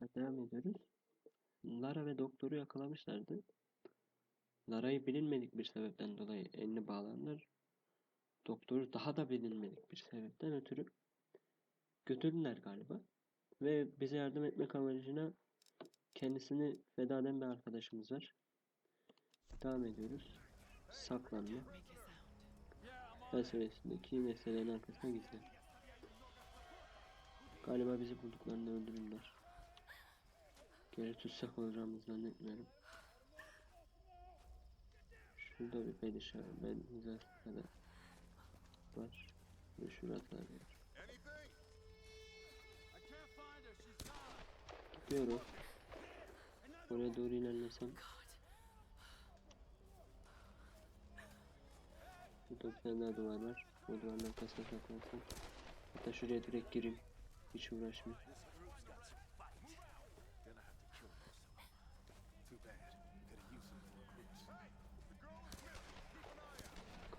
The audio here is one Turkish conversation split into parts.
Evet, devam ediyoruz. Lara ve doktoru yakalamışlardı. Lara'yı bilinmedik bir sebepten dolayı eline bağlandılar. Doktoru daha da bilinmedik bir sebepten ötürü götürdüler galiba. Ve bize yardım etmek amacına kendisini feda eden bir arkadaşımız var. Devam ediyoruz. Saklanma. Felsefesindeki meselelerin arkasına gizli. Galiba bizi bulduklarında öldürürler. Geri tutsak olacağımızı zannetmiyorum. Şurada bir perişan ben hizasında var. Ve şurada gone. Gidiyorum. Oraya doğru ilerlesem. Burada bir tane daha duvar var. O duvarın arkasına saklansam. Hatta şuraya direkt gireyim. Hiç uğraşmayayım.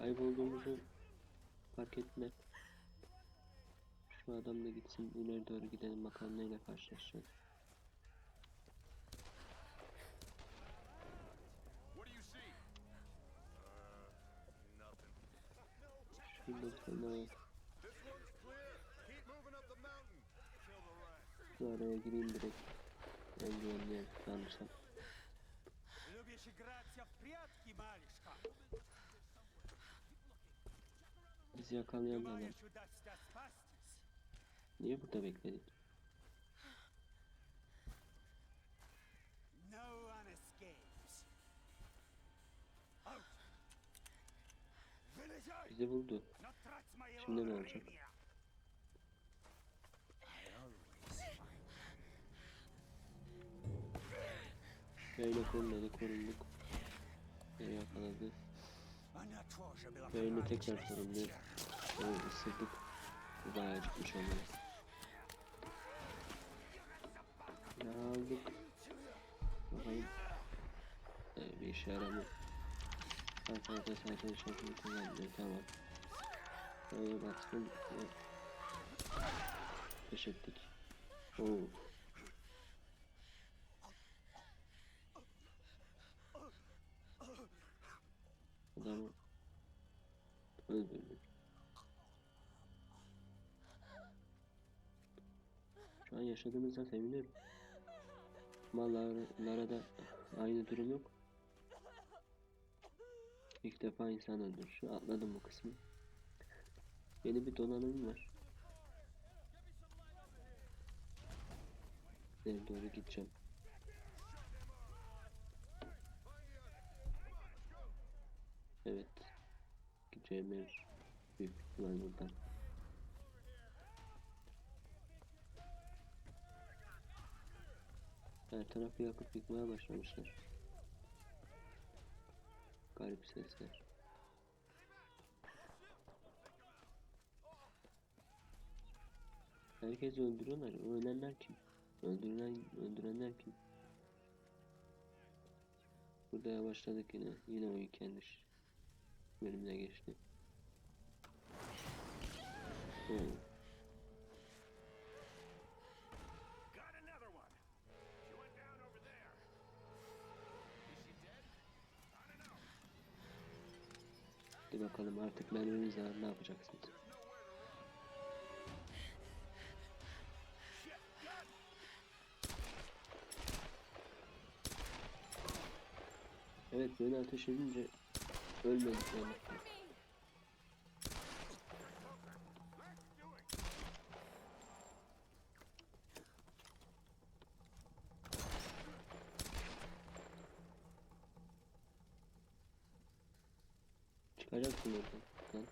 Kaybolduğumuzu fark etme. Şu adam da gitsin ileri doğru gidelim bakalım neyle karşılaşacağız. What do you see? Uh, nothing. Şurada bir tane daha var. This one's clear. Keep moving up the mountain. Kill the rest. Şu araya gireyim direkt. En güvenli yer sanırsam. Любишь играться в прятки, малышка? bizi yakalayamıyorlar. Niye burada bekledik? No one escapes. Bizi buldu. Şimdi ne olacak? Böyle korunmadı, korunduk. Beni yakaladı. Böyle tekrar sorumlu. Onu ısırdık. Bu bayağı gitmiş olmalı. Ne aldık? Bakayım. Ee, bir işe yaramıyor. Arkadaşlar sadece şartını kullandı. Tamam. Böyle baksın. Teşekkür. Oo. Adamı öldürdük. Şu an yaşadığımızda seviniyorum. Ama Lara, Lara'da aynı durum yok. İlk defa insan öldür. Şu atladım bu kısmı. Yeni bir donanım var. Nereye doğru gideceğim. Evet. Gideceğim yer büyük ihtimal buradan. Her tarafı yakıp yıkmaya başlamışlar. Garip sesler. Herkes öldürüyorlar. Ölenler kim? Öldürülen, öldürenler kim? Burada yavaşladık yine. Yine oyun kendi bölümüne geçti. Know. Hadi bakalım artık mermimiz var. Ne yapacaksınız? Evet böyle ateş edince ölmedik yani. Çıkacaksın oradan. Lan.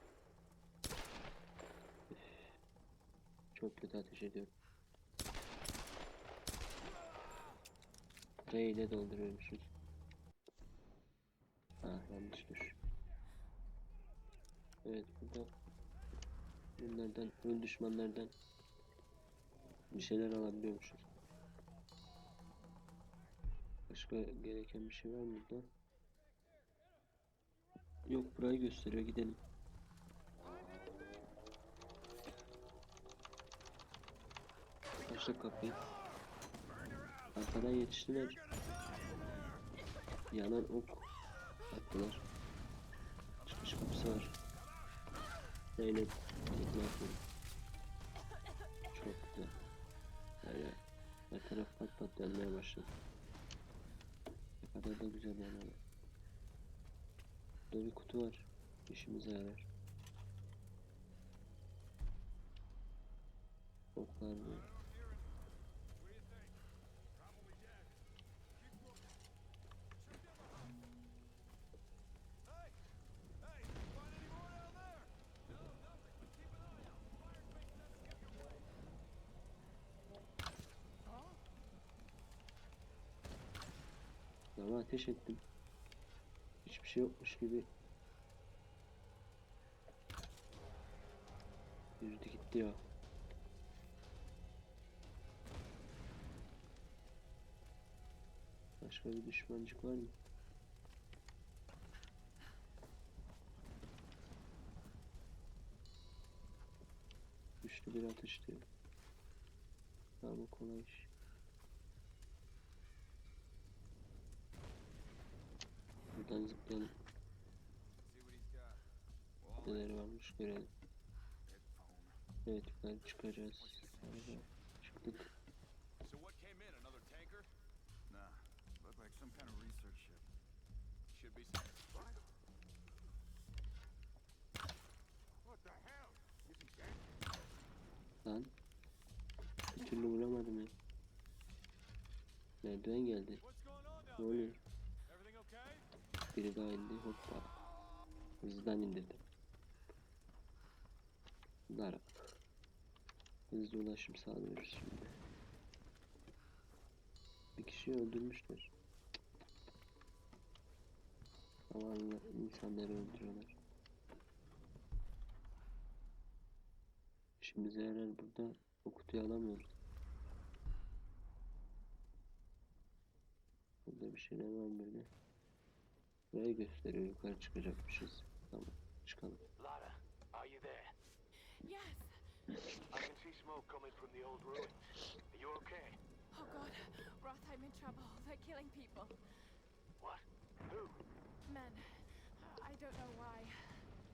Çok kötü ateş ediyorum. R ile dolduruyormuşuz. Ah yanlış düş. Evet burada bunlardan ön düşmanlardan bir şeyler alabiliyormuşuz. Başka gereken bir şey var mı burada? Yok burayı gösteriyor gidelim. Açtık kapıyı. Arkadan yetiştiler. Yanan ok attılar. Çıkış kapısı var. Ne yapayım? Çok güzel. Yer. Her taraf pat pat yanmaya başladı. Ne kadar da güzel yanıyor. Burada bir kutu var. İşimize yarar. Oklar bu. Ama ateş ettim. Hiçbir şey yokmuş gibi. Yürüdü gitti ya. Başka bir düşmancık var mı? Güçlü bir atış diyor. Ama kolay iş. Buradan zıplayalım. Neler varmış görelim. Evet yukarı çıkacağız. Araba çıktık. So what came in? Another tanker? Nah, looked like some kind of research ship. Should be. What the hell? Is he dead? Lan. Bir türlü vuramadım ya. Merdiven geldi. Ne oluyor? Biri daha indi. Hoppa. Hızdan indirdim. Lara. Hızlı ulaşım sağlıyoruz şimdi. Bir kişiyi öldürmüşler. Zavallı insanları öldürüyorlar. İşimize yarar burada. O kutuyu alamıyoruz. Burada bir şeyler var böyle. Burayı gösteriyor. Yukarı çıkacakmışız. Tamam. Çıkalım. Lara, are you there? Yes. I can see smoke coming from the old ruins. Are you okay? Oh God, Roth, I'm in trouble. They're killing people. What? Who? Men. I don't know why.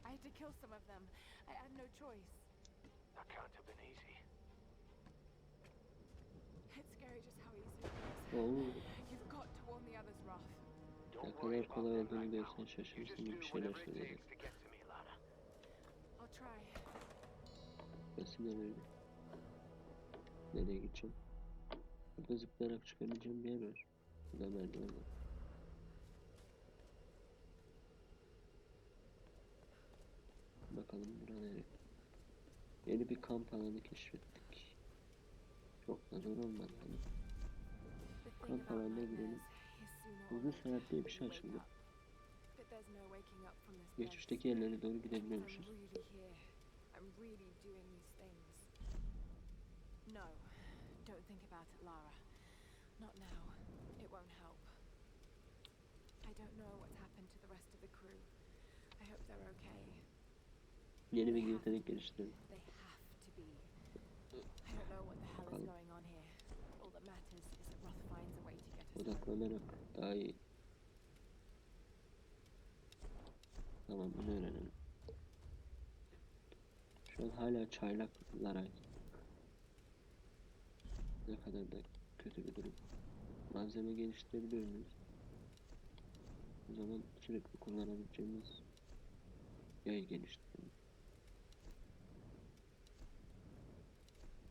I had to kill some of them. I had no choice. That can't have been easy. It's scary just how easy it is. Oo, ne kadar kolay olduğunu görsen şaşırırsın bir şeyler try. Resimler öyle. Nereye gideceğim? Burada zıplayarak çıkabileceğim bir yer var. Burada merdiven var. Bakalım bura nereye? Yeni bir kamp alanı keşfettik. Çok da zor olmadı. Kamp alanına girelim. Uzun seyahat diye bir şey açıldı. Geçmişteki yerlere doğru gidebiliyormuşuz. No, don't think about it, Lara. Not now. It won't help. I don't know what's happened to the rest of the crew. I hope they're okay. Yeni bir yetenek geliştirdim. They have to be. I don't know what the hell is going on here. All that matters is that Roth finds a way to get us. Odaklanarak daha iyi. Tamam bunu öğrenelim. Şu an hala çaylaklara ne kadar da kötü bir durum. Malzeme geliştirebiliyor muyuz? O zaman sürekli kullanabileceğimiz yay geliştirelim.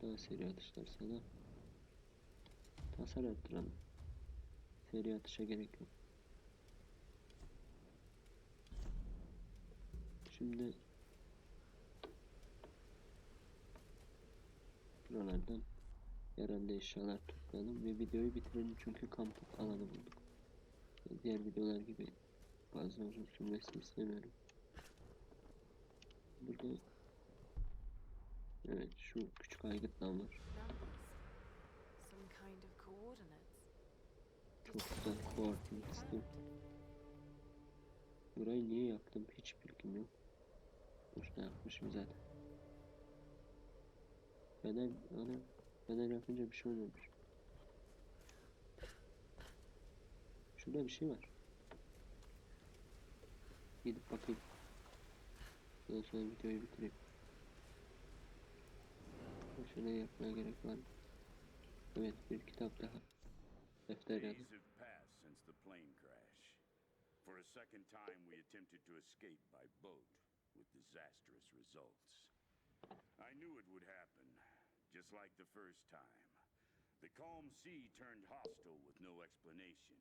Daha seri atışlar sana. Hasar arttıralım. Seri atışa gerek yok. Şimdi buralardan yararlı eşyalar toplayalım ve videoyu bitirelim çünkü kamp alanı bulduk. Diğer videolar gibi fazla uzun sürmesini istemiyorum. Burada Evet şu küçük aygıttan var. Numbers. Some kind of coordinates. Çok güzel koordinat sistem. Burayı niye yaktım hiç bilgim yok. Boşuna yakmışım zaten. Fener, ana, fener yakınca bir şey olmamış. Şurada bir şey var. Gidip bakayım. Ondan sonra videoyu bitireyim. Şöyle yapmaya gerek var mı? Evet bir kitap daha. Defter Days yazdım. have passed since the plane crash. For a second time, we attempted to escape by boat with disastrous results. I knew it would happen, just like the first time. The calm sea turned hostile with no explanation.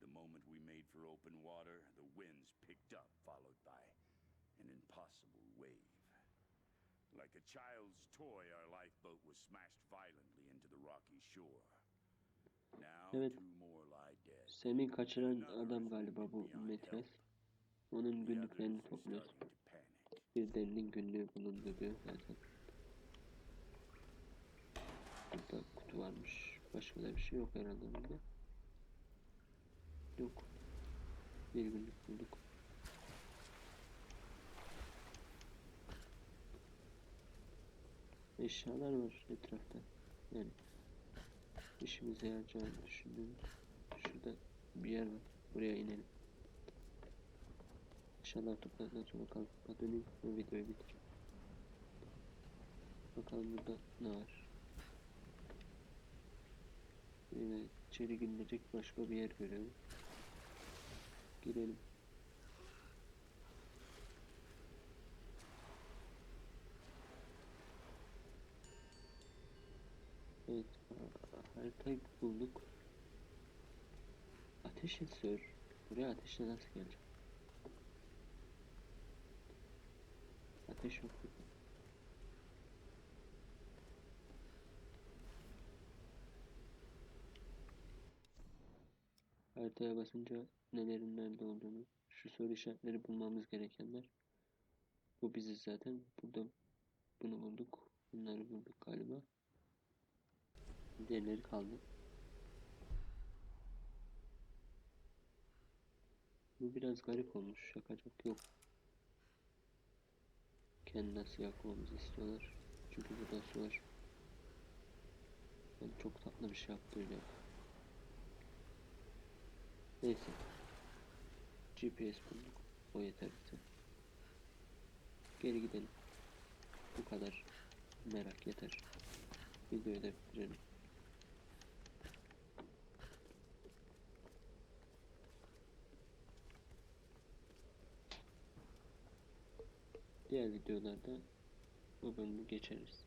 The moment we made for open water, the winds picked up, followed by an impossible wave. Like a child's toy, our lifeboat was smashed violently into the rocky shore. Evet. Seni kaçıran adam galiba bu Metres. Onun günlüklerini others are topluyoruz. starting to panic. Bir delinin günlüğü bulundu diyor zaten. Burada kutu varmış. Başka da bir şey yok herhalde burada. Yok. Bir günlük bulduk. Eşyalar var etrafta. Yani işimize yarayacağını düşündüğüm şurada bir yer var. Buraya inelim. Eşyalar topladıktan sonra kalkıp döneyim ve videoyu bitireyim. Bakalım burada ne var. Yine içeri girilecek başka bir yer görüyorum. Girelim. Evet, haritayı bulduk. Ateş sensör. Buraya ateşle nasıl gelecek? Ateş yok. Haritaya basınca nelerin nerede olduğunu, şu soru işaretleri bulmamız gerekenler. Bu biziz zaten. Burada bunu bulduk. Bunları bulduk galiba. Diğerleri kaldı. Bu biraz garip olmuş. Şakacak yok. Kendi nasıl yakmamızı istiyorlar. Çünkü burada su var. Ben çok tatlı bir şey yaptı öyle. Neyse. GPS bulduk. O yeter bize. Geri gidelim. Bu kadar merak yeter. Videoyu da bitirelim. Diğer videolarda bu bölümü geçeriz.